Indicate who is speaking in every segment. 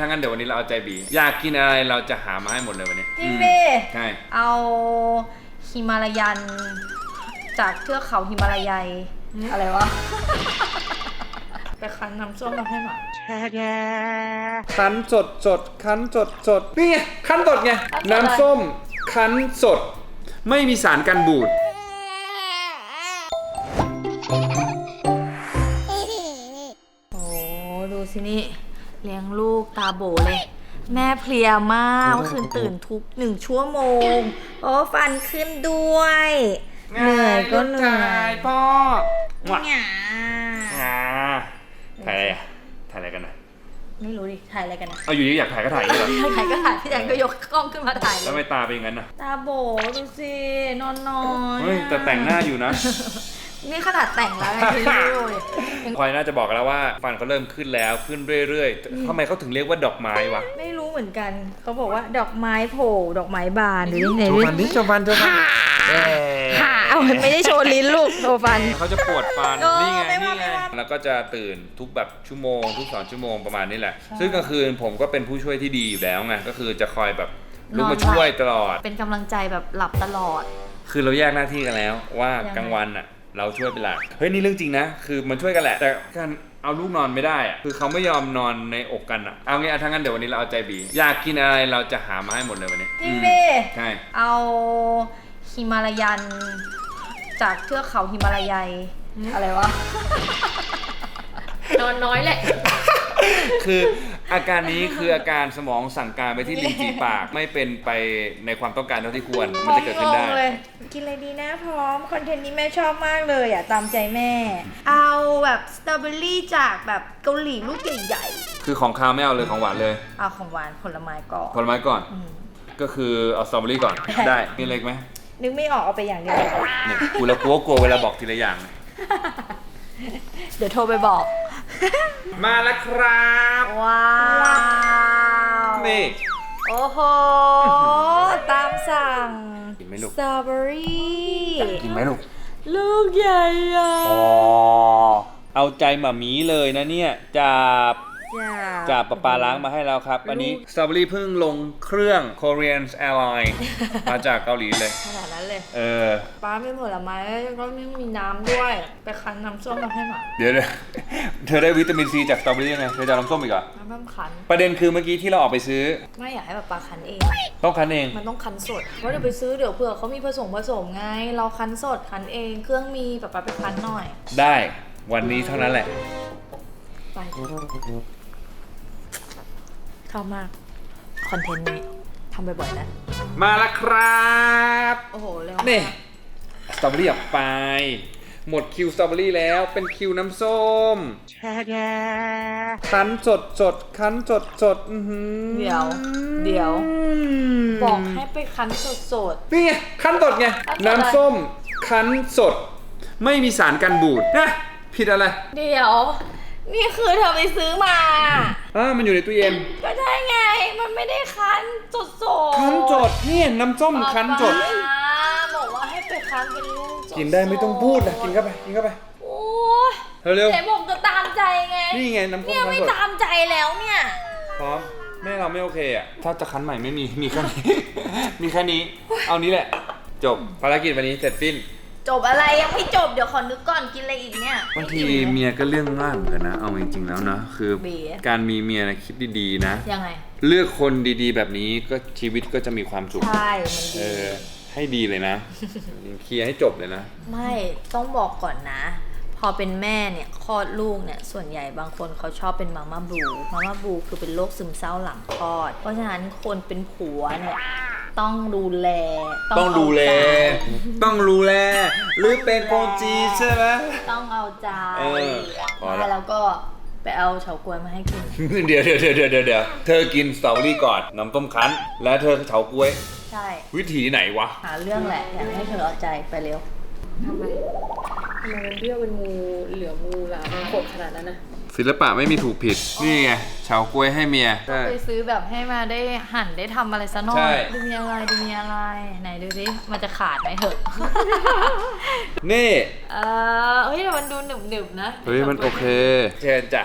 Speaker 1: ถ้างั้นเดี๋ยววันนี้เราเอาใจบี อยากกินอะไรเราจะหามาให้หมดเลยวันนี้
Speaker 2: จริง
Speaker 1: อืม
Speaker 2: ดิ
Speaker 1: ใช่
Speaker 2: เอาฮิมาลายัน จากเทือกเขาฮิมาลายัยอะไรวะ ไปคั้นน้ำส้มมาให้หน่อย
Speaker 1: คั้นสดสดคั้นสดสดนี่ไงคั้นสดไง
Speaker 2: คั้นสดอะไร
Speaker 1: น้ำส้ม คั้นสด ไม่มีสารกันบูด
Speaker 2: เลี้ยงลูกตาโบเลย แม่เพลียมากเมื่อคืนตื่นทุกหนึ่งชั่วโมง โอ้ฟันขึ้นด้วย เหนื่อยก็เหนื่อย
Speaker 1: พ่อหวะ
Speaker 2: หงา
Speaker 1: อ่าถ่ายอะไรอะถ่ายอะไรกันนะ
Speaker 2: ไม่รู้ดิ ถ่ายอะไรกันนะ
Speaker 1: เอาอยู่ดีอยากถ่ายก็ถ่ายอย่างนี้เหรอ
Speaker 2: ถ่ายก็ถ่ายพี่แดงก็ยกกล้องขึ้นมาถ่ายเล
Speaker 1: แล้วทำไม่
Speaker 2: ย
Speaker 1: ตาเป็นอย่างนั้นนะ
Speaker 2: ตาโบดูสิ นอนน้อย
Speaker 1: เฮ้ยแต่แต่งหน้าอยู่นะ
Speaker 2: นี่ขนาดแต่งแล้วไงพี่ดูดิยัง
Speaker 1: พลอยน่าจะบอกแล้วว่าฟันเขาเริ่มขึ้นแล้วขึ้นเรื่อยๆทำไมเขาถึงเรียกว่าดอกไม้วะ
Speaker 2: ไม่รู้เหมือนกัน เขาบอกว่าดอกไม้โผล่ดอกไม้บานหรือยังไง
Speaker 1: โชว์ฟันดิโชว์ฟันโชว์ฟันเอ้ย
Speaker 2: ค่ะเอามันไม่ได้โชว์ลิ้นลูกโชว์ฟัน
Speaker 1: เขาจะปวดฟัน
Speaker 2: เออ
Speaker 1: นี่ไง
Speaker 2: ไม่ว่า
Speaker 1: นี่ไง
Speaker 2: ไม่ว่า
Speaker 1: แล้วก็จะตื่นทุกแบบชั่วโมง ทุกสองชั่วโมงประมาณนี้แหละ ซึ่งกลางคืนผมก็เป็นผู้ช่วยที่ดีอยู่แล้วไงก็คือจะคอยแบบลุกมาช่วยตลอด
Speaker 2: เป็นกำลังใจแบบหลับตลอด
Speaker 1: คือเราแยกหน้าที่กันแล้วว่า
Speaker 2: ยังไง
Speaker 1: กลางวันอะ เราช่วยเป็นหลักเฮ้ยนี่เรื่องจริงนะ คือมันช่วยกันแหละ แต่การเอาลูกนอนไม่ได้อะคือเขาไม่ยอมนอนในอกกันอะเอางี้อะทั้างนั้นเดี๋ยววันนี้เราเอาใจบี อยากกินอะไรเราจะหามาให้หมดเลยวันนี้
Speaker 2: จริง
Speaker 1: อืม
Speaker 2: ดิ
Speaker 1: ใช่
Speaker 2: เอาฮิมาลายัน จากเทือกเขาฮิมาลายัยอะไรวะ
Speaker 3: นอนน้อยแหละ
Speaker 1: คือ อาการนี้คืออาการสมองสั่งการไปที่ลิ้นจีปากไม่เป็นไปในความต้องการเท่าที่ควรมันจะเกิดขึ้นได้
Speaker 2: งงเลยกินอะไรดีนะพร้อม คอนเทนต์นี้แม่ชอบมากเลยอะ ตามใจแม่ เอาแบบสตรอเบอรี่จากแบบเกาหลีลูกใหญ่
Speaker 1: คือของคาวไม่เอาเลยของหวานเลย
Speaker 2: ๆเอาของหวานผลไม้ก่อน
Speaker 1: ผลไม้ก่อน
Speaker 2: อืม
Speaker 1: ก็คือเอาสตรอเบอรี่ก่อน ได้ มีเล็กไหม
Speaker 2: นึกไม่ออกเอาไปอย่างเดียว
Speaker 1: เนี่ยกูแล้วกูก็กลัวเวลาบอกทีละอย่าง
Speaker 2: เดี๋ยวโทรไปบอก
Speaker 1: มาแล้วครับ
Speaker 2: ว้าว
Speaker 1: นี่
Speaker 2: โอ้โห ตามสั่ง
Speaker 1: กินไหมลูก
Speaker 2: สตรอเบอรี่
Speaker 1: กินไหมลูก
Speaker 2: ลูกใหญ่อะ
Speaker 1: อ๋อ เอาใจหมามีเลยนะเนี่ยจับ จากปะปาล้างมาให้แล้วครับ อันนี้สตรอเบอรี่เพิ่งลงเครื่อง Korean Airlines มาจากเกาหลีเลย
Speaker 2: ขนาดนั้นเลย
Speaker 1: เออ
Speaker 2: ป้าไม่ผลไม้แล้วก็ไม่มีน้ำด้วย ไปคั้นน้ำส้มมาให้หน่อย
Speaker 1: เดี๋ยวเดี๋ยวเธอได้วิตามินซีจากสตรอเบอรี่ยังไงเธอจะเอาน้ำส้มอีกเหรอ
Speaker 2: น้ำมันคั้น
Speaker 1: ประเด็นคือเมื่อกี้ที่เราออกไปซื้อ
Speaker 2: ไม่อยากให้แบบปลาคั้นเอง
Speaker 1: ต้องคั้นเอง
Speaker 2: มันต้องคั้นสด เพราะเดี๋ยวไปซื้อเดี๋ยวเผื่อเขามีผสมผสมไง เราคั้นสดคั้นเอง เครื่องมีแบบป้าไปคั้นหน่อย
Speaker 1: ได้ วันนี้เท่านั้นแหละ
Speaker 2: ไป ชอบมาก คอนเทนต์นี้ทำบ่อยๆนะ
Speaker 1: มาแล้วครับ
Speaker 2: โอ้โหเร็ว
Speaker 1: นี่สตรอเบอรี่ออกไป หมดคิวสตรอเบอรี่แล้วเป็นคิวน้ำส้มคั้นสดสดคั้นสดสดอื้อหือ
Speaker 2: เดี๋ยว เดี๋ยว บอกให้ไปคั้นสด
Speaker 1: นี่ไงคั้นสดไง
Speaker 2: คั้นสดอะไร
Speaker 1: น้ำส้มคั้นสด ไม่มีสารกันบูดนะผิดอะไร
Speaker 2: ๆ เดี๋ยว นี่คือเธอไปซื้อมา
Speaker 1: อ่ามันอยู่ในตู้เย็น
Speaker 2: ก็ได้ไง มันไม่ได้คั้นสดๆ
Speaker 1: คั้นสดนี่น้ำส้มคั้นสด
Speaker 2: ป๊าบอกว่าให้ไปคั้นเป็นลูกสดๆ
Speaker 1: กินได้ไม่ต้องพูดนะกินเข้าไปกินเข้าไป
Speaker 2: โอ้ย
Speaker 1: เร็ว
Speaker 2: ไหนบอกจะตามใจไง
Speaker 1: ๆนี่ไงน้ำส้ม
Speaker 2: เนี่ย
Speaker 1: คั้น
Speaker 2: ไม่
Speaker 1: สด
Speaker 2: ตามใจแล้วเนี่ย
Speaker 1: พร้อมแม่เราไม่โอเคอะถ้าจะคั้นใหม่ไม่มีมีแค่นี้ มีแค่นี้ เอานี้แหละ จบภารกิจวันนี้เสร็จสิ้น
Speaker 2: จบอะไรยังไม่จบเดี๋ยวขอนึกก่อนกินอะไรอีกเนี่ย
Speaker 1: บางทีเมียก็เรื่องง่ายเหมือนกันนะ เอาจริงๆแล้วนะ คือ
Speaker 2: เบ๋
Speaker 1: การมีเมียนะคิดดีๆนะ
Speaker 2: ยังไง
Speaker 1: เลือกคนดีๆ แบบนี้ก็ชีวิตก็จะมีความสุข
Speaker 2: ใช่มัน
Speaker 1: เอ
Speaker 2: ดี
Speaker 1: อ ให้ดีเลยนะ เคลียร์ให้จบเลยนะ
Speaker 2: ไม่ต้องบอกก่อนนะ พอเป็นแม่เนี่ยคลอดลูกเนี่ยส่วนใหญ่บางคนเขาชอบเป็นมาม่าบลูมาม่าบลูคือเป็นโรคซึมเศร้าหลังคลอด เพราะฉะนั้นคนเป็นผัวเนี่ย ต้องดูแล
Speaker 1: ต้องดูแล
Speaker 2: เอาใจ
Speaker 1: ต้องรู้แล หรือเป็นโปรจีใช่ไหม
Speaker 2: ต้องเอาใจ
Speaker 1: เออพอละ
Speaker 2: แล้วก็ไปเอาเฉาก๊วยมาให้กิน
Speaker 1: เดี๋ยวเดี๋ยวเดี๋ยวเดี๋ยวเดี๋ยวเธอกินสตรอเบอรี่ก่อนน้ำต้มคั้น และเธอเฉาก๊วย
Speaker 2: ใช่
Speaker 1: วิธีไหนวะ
Speaker 2: หาเรื่องแหละ อยากให้เธอเอาใจไปเร็ว
Speaker 3: ทำไมทำไมมันเบี้ยวเป็นงูเหลืองูหลามขดขนาดนั้นนะ
Speaker 1: ศิลปะไม่มีถูกผิด นี่ไงชาวกล้วยให้เมีย
Speaker 2: ไปซื้อแบบให้มาได้หั่นได้ทำอะไรซะหน่อยดูมีอะไรดูมีอะไร ไหนดูสิมันจะขาดไหมเหอะ
Speaker 1: นี่
Speaker 2: เออเฮ้ยมันดูหนึบๆนะ
Speaker 1: เฮ้ยมันโอเค เชนจ้ะ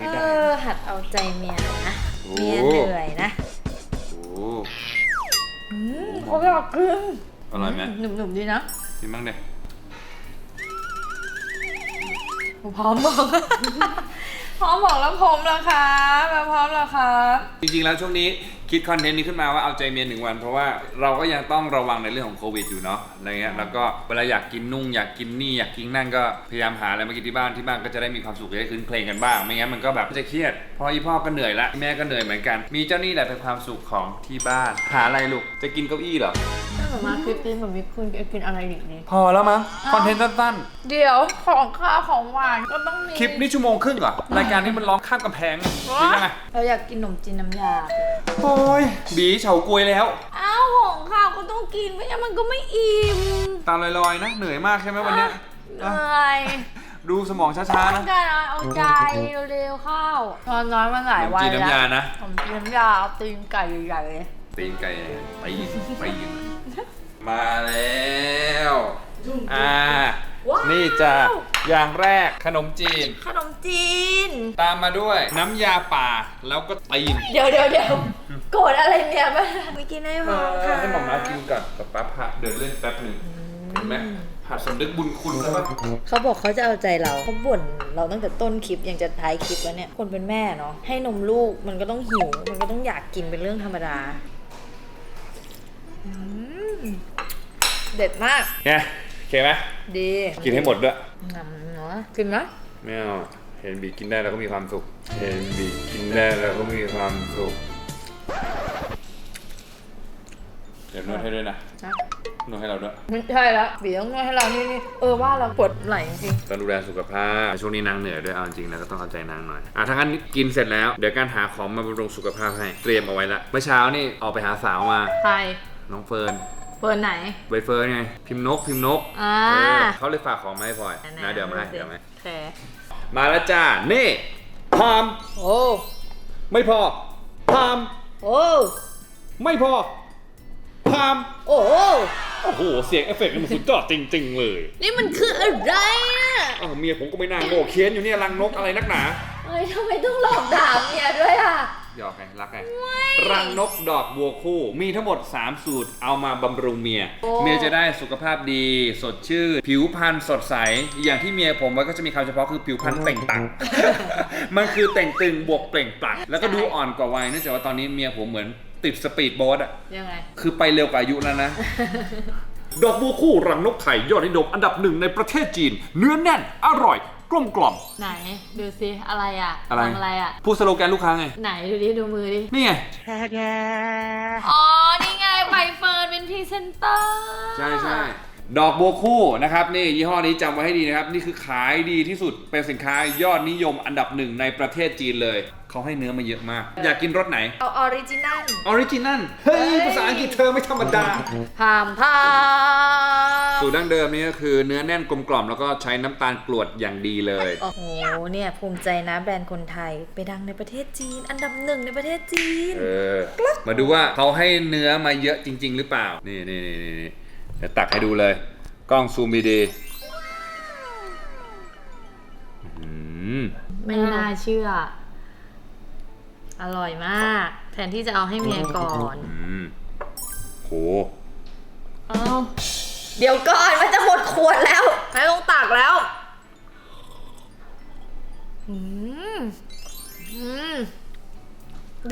Speaker 2: เออหัดเอาใจเมียนะเมียเหนื่อยนะ
Speaker 1: โอ้
Speaker 2: โหอืมโอ้ยอกกึ่ง
Speaker 1: อร่อยไหม
Speaker 2: หนุบๆดีนะ
Speaker 1: กิมบ้างเด็
Speaker 2: พร้อมบอก พร้อมบอกแล้วผมแล้วครับ ร้อมแล้วครับ
Speaker 1: จริงๆ แล้วช่วงนี้คิดคอนเทนต์นี้ขึ้นมาว่าเอาใจเมียหนึ่งวัน เพราะว่าเราก็ยังต้องระวังในเรื่องของโควิดอยู่เนาะอะไรเงี้ยแล้วก็เวลาอยากกินนุ่งอยากกินนี่อยากกินนั่นก็พยายามหาอะไรมากินที่บ้านที่บ้านก็จะได้มีความสุขจะได้คืนเพลงกันบ้างไม่งั้นมันก็แบบจะเครียดเพราะอีพ่อก็เหนื่อยละแม่ก็เหนื่อยเหมือนกัน มีเจ้านี่แหละเป็นความสุขของที่บ้าน หาอะไรลูกจะกินเก้าอี้เหรอ
Speaker 2: ถ้าหนูมาคลิปนี้ผมมีคุณจะกินอะไรอีกนี่
Speaker 1: พอแล้วมั้งคอนเทนต์สั้น
Speaker 2: เดี๋ยวของข้าวของหวานก็ต้องมี
Speaker 1: ๆคลิปนี้ชั่วโมงครึ่งเหรอรายการนี้มันร้องข้ามกำแพงหรือยังไง
Speaker 2: เราอยากกินขนมจีนน้ำยา
Speaker 1: โอ้ยบีเฉากวยแล้ว
Speaker 2: อ้าวของข้าวก็ต้องกินไม่งั้นมันก็ไม่อิ่ม
Speaker 1: ตาลอยๆนะ เหนื่อยมากใช่ไหมวันเนี้ย
Speaker 2: เหนื่อย
Speaker 1: ดูสมองช้าๆนะ
Speaker 2: กันเอาใจเร็วๆข้าวนอนน้อยมาหลายวัน
Speaker 1: จีน
Speaker 2: แล้ว
Speaker 1: น้ำยานะ
Speaker 2: ผมจีนน้ำยาเอาตีนไก่ใหญ่ๆเลย
Speaker 1: ตีนไก่ตีนตีนมาแล้วอ่านี่จะอย่างแรกขนมจีน
Speaker 2: ขนม จีน
Speaker 1: ตามมาด้วยน้ำยาป่าแล้วก็ตีน
Speaker 2: เดี๋ยวเดี๋ยวเดี๋ยวโกรธอะไรเนี่ยแม่ไม่กินให้พอค่ะ
Speaker 1: ให้หม่อมมากินก่อนกับป้าผัดเดินเล่นแป๊บหนึ่งเห็นไหมผัดสำนึกบุญคุณแล้วก็
Speaker 2: เขาบอกเขาจะเอาใจเราเขาบ่นเราตั้งแต่ต้นคลิปยังจะท้ายคลิปแล้วเนี่ย คนเป็นแม่เนาะให้นมลูกมันก็ต้องหิว มันก็ต้องอยากกินเป็นเรื่องธรรมดาอืมเด็ดมาก
Speaker 1: ไงโอเคไหม
Speaker 2: ดี
Speaker 1: กินให้หมดด้วย
Speaker 2: งำเนาะกินไหม
Speaker 1: ไม่เอา เห็นบีกินได้แล้วก็มีความสุข เห็นบีกินได้แล้วก็มีความสุข เดี๋ยวนวดให้ด้วยนะ
Speaker 2: นะ
Speaker 1: นวดให้เราด้วย
Speaker 2: ไม่ใช่แล้วเดี๋ยวต้องให้เรานี่นี่เออว่าเราปวดไหล่จริง
Speaker 1: ต้องดูแลสุขภาพ ช่วงนี้นางเหนื่อยด้วยเอาจริงๆแล้วก็ต้องเอาใจนางหน่อย อะถ้างั้นกินเสร็จแล้ว เดี๋ยวการหาของมาบำรุงสุขภาพให้ เตรียมเอาไว้ละ เมื่อเช้านี่ออกไปหาสาวมา
Speaker 2: ๆใคร
Speaker 1: น้องเฟิร์น
Speaker 2: เปิดไหน
Speaker 1: ใบเฟิร์นไง พิมพ์นก พิมพ์นก
Speaker 2: อ่า
Speaker 1: เออเขาเลยฝากของมาให้พลอย นะเดี๋ยวมาให้เดี๋ยวมาให้
Speaker 2: โอเค
Speaker 1: มาแล้วจ้านี่พาม
Speaker 2: โอ้
Speaker 1: ไม่พอพาม
Speaker 2: โอ้
Speaker 1: ไม่พอพาม
Speaker 2: โอ้
Speaker 1: โอ้โหเสียงเอฟเฟกต์มันสุดยอดจริง ๆ เลย
Speaker 2: นี่มันคืออะไรอะ
Speaker 1: อ้าวเมียผมก็ไม่น่าโง่เคี้ยนอยู่เนี่ยรังนกอะไรนักหนา
Speaker 2: เฮ้ยทำไมต้องหลอกด่าเมียด้วยอะ
Speaker 1: หยอกไงรักไง รังนกดอกบัวคู่ มีทั้งหมด 3 สูตรเอามาบำรุงเมีย
Speaker 2: โอ้
Speaker 1: เมียจะได้สุขภาพดี สดชื่น ผิวพรรณสดใส อย่างที่เมียผมมันก็จะมีคำเฉพาะคือผิวพรรณเต่งตัง มันคือเต่งตึงบวกเปล่งปลั่งแล้วก็ดูอ่อนกว่าวัยเนื่องจากว่าตอนนี้เมียผมเหมือนติดสปีดโบ๊ทอะ
Speaker 2: ยังไง
Speaker 1: คือไปเร็วกว่าอายุแล้วนะ ดอกบัวคู่รังนกไข่ยอดนิยมอันดับหนึ่งในประเทศจีน เนื้อแน่น อร่อย กลมกล่อม
Speaker 2: ไหน ดูสิอะไรอะ
Speaker 1: อะไร
Speaker 2: ทำอะไรอะ
Speaker 1: พูดสโลแกนลูกค้าไง
Speaker 2: ไหนดูดิดูมือดิ
Speaker 1: นี่ไง
Speaker 2: อ๋อ นี่ไงใบเฟิร์นเป็นพรีเซนเตอร์
Speaker 1: ใช่ใช่ดอกบัวคู่นะครับนี่ยี่ห้อนี้จำไว้ให้ดีนะครับ นี่คือขายดีที่สุดเป็นสินค้ายอดนิยมอันดับหนึ่งในประเทศจีนเลย เขาให้เนื้อมาเยอะมาก อยากกินรสไหน
Speaker 2: เอาออริจินัล
Speaker 1: ออริจินัลเฮ้ย ภาษาอังกฤษเธอไม่ธรรมดา
Speaker 2: พามพาม
Speaker 1: สูตรดั้งเดิมนี่ก็คือเนื้อแน่นกลมกล่อมแล้วก็ใช้น้ำตาลกรวดอย่างดีเลย
Speaker 2: โอ้โหเนี่ยภูมิใจนะแบรนด์คนไทยไปดังในประเทศจีน อันดับหนึ่งในประเทศจีน
Speaker 1: เออ มาดูว่าเขาให้เนื้อมาเยอะจริง ๆ หรือเปล่า นี่นี่นี่นี่นี่เดี๋ยวตักให้ดูเลย กล้องซูมดีๆอื้อหือ
Speaker 2: ไม่น่าเชื่อ อร่อยมาก แทนที่จะเอาให้เมียก่อน
Speaker 1: อืมโห
Speaker 2: เอา เดี๋ยวก่อนมันจะหมดขวดแล้วไม่ต้องตักแล้วอืมอืม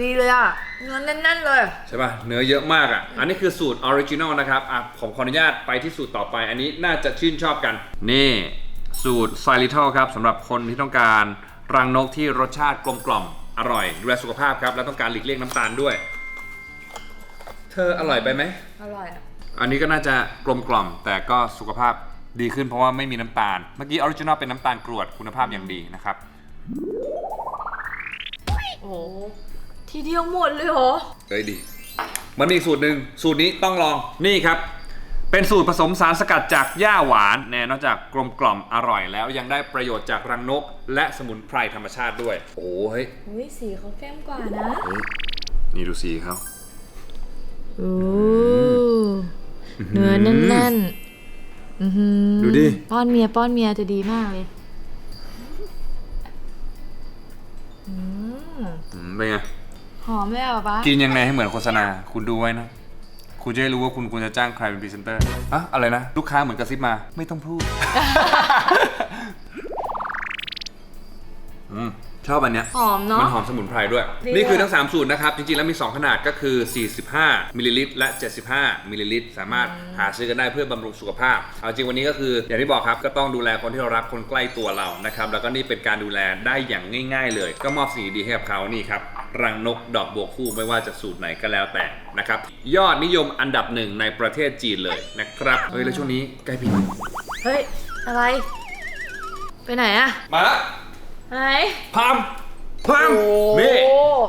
Speaker 2: ดีเลยอะเนื้อแน่นๆเลย
Speaker 1: ใช่ป่ะ เนื้อเยอะมากอะ อันนี้คือสูตรออริจินอลนะครับ อะผมขออนุญาตไปที่สูตรต่อไป อันนี้น่าจะชื่นชอบกัน นี่สูตรไซริทอลครับสำหรับคนที่ต้องการรังนกที่รสชาติกลมกล่อมอร่อย ดูแลสุขภาพครับ และต้องการหลีกเลี่ยงน้ำตาลด้วย เธออร่อยไปไหม
Speaker 2: อร่อยอะ
Speaker 1: อันนี้ก็น่าจะกลมกล่อม แต่ก็สุขภาพดีขึ้นเพราะว่าไม่มีน้ำตาล เมื่อกี้ออริจินอลเป็นน้ำตาลกรวดคุณภาพอย่างดีนะครับ
Speaker 2: โอ้โหทีเดียวหมดเลยเหรอ
Speaker 1: เฮ้ยดี มันมีอีกสูตรหนึ่งสูตรนี้ต้องลอง นี่ครับ เป็นสูตรผสมสารสกัดจากหญ้าหวานแน่นอกจากกลมกล่อมอร่อยแล้วยังได้ประโยชน์จากรังนก และสมุนไพรธรรมชาติด้วย โอ้เฮ้ย
Speaker 2: อุ้ยสีเขาเข้มกว่านะ
Speaker 1: เฮ้ยนี่ดูสีเขา
Speaker 2: โอ้ เนื้อแน่นๆอื้อหือ
Speaker 1: ดูดิ
Speaker 2: ป้อนเมียป้อนเมียจะดีมากเลยอืม
Speaker 1: อืมเป็นไง
Speaker 2: หอมเลยเหรอะปะ
Speaker 1: กินยังไงให้เหมือนโฆษณา คุณดูไว้นะ คุณจะได้รู้ว่าคุณควรจะจ้างใครเป็นพรีเซนเตอร์อะอะไรนะ ลูกค้าเหมือนกระซิบมา ไม่ต้องพูด อืม ชอบอันเนี้ย
Speaker 2: หอมเนาะ
Speaker 1: มันหอมสมุนไพรด้วย
Speaker 2: ดี
Speaker 1: นี่คือ
Speaker 2: อะ
Speaker 1: ทั้ง 3 สูตรนะครับ จริงๆ แล้วมี 2 ขนาดก็คือ 45 มิลลิลิตรและ 75 มิลลิลิตรสามารถหาซื้อกันได้เพื่อบำรุงสุขภาพ เอาจริงวันนี้ก็คือ อย่างที่บอกครับ ก็ต้องดูแลคนที่เรารักคนใกล้ตัวเรานะครับ แล้วก็นี่เป็นการดูแลได้อย่างง่าย ๆ เลย ก็มอบสิ่งดีๆให้กับเขานี่ครับ รังนกดอกบัวคู่ไม่ว่าจะสูตรไหนก็แล้วแต่นะครับยอดนิยมอันดับหนึ่งในประเทศจีนเลยนะครับเฮ้ยแล้วช่วงนี้ใกล้ปีใหม่
Speaker 2: เฮ้ย อะไร ไปไหนอะ
Speaker 1: มาละ
Speaker 2: ไหน
Speaker 1: พามพาม
Speaker 3: โอ้
Speaker 1: นี่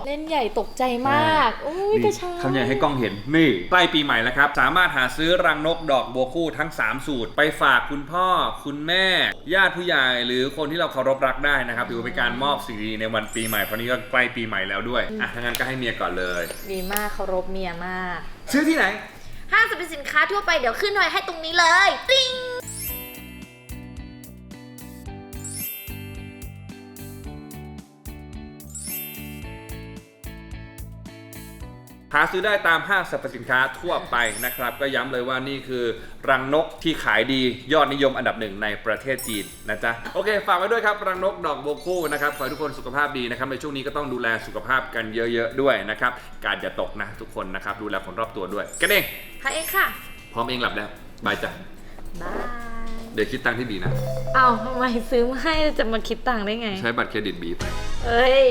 Speaker 3: เล่นใหญ่ตกใจมากอุ้ยกระชาย
Speaker 1: ทำใหญ่ให้กล้องเห็นนี่ใกล้ปีใหม่แล้วครับ สามารถหาซื้อรังนกดอกบัวคู่ทั้ง 3 สูตร ไปฝากคุณพ่อ คุณแม่ ญาติผู้ใหญ่หรือคนที่เราเคารพรักได้นะครับถือว่าเป็นการมอบสิ่งดีในวันปีใหม่เพราะนี้ก็ใกล้ปีใหม่แล้วด้วยอะถ้างั้นก็ให้เมียก่อนเลย
Speaker 3: ดีมากเคารพเมียมาก
Speaker 1: ซื้อที่ไหน
Speaker 2: ห้างสรรพสินค้าทั่วไปเดี๋ยวขึ้นหน่อยให้ตรงนี้เลย ติ้ง
Speaker 1: หาซื้อได้ตามห้างสรรพสินค้าทั่วไปนะครับ ก็ย้ำเลยว่านี่คือรังนกที่ขายดียอดนิยมอันดับหนึ่งในประเทศจีนนะจ๊ะ โอเค ฝากไว้ด้วยครับ รังนกดอกโบวคู่นะครับ ขอให้ทุกคนสุขภาพดีนะครับ ในช่วงนี้ก็ต้องดูแลสุขภาพกันเยอะๆด้วยนะครับ การอย่าตกนะทุกคนนะครับ ดูแลคนรอบตัวด้วย กันเอง
Speaker 2: ค่ะเองค่ะ
Speaker 1: พร้อมเองหลับแล้วบายจ้ะ
Speaker 2: บาย
Speaker 1: เดี๋ยวคิดตังค์ที่บีนะ
Speaker 2: เอาทำไมซื้อมาให้จะมาคิดตังค์ได้ไง
Speaker 1: ใช้บัตรเครดิตบีไป
Speaker 2: เอ้ย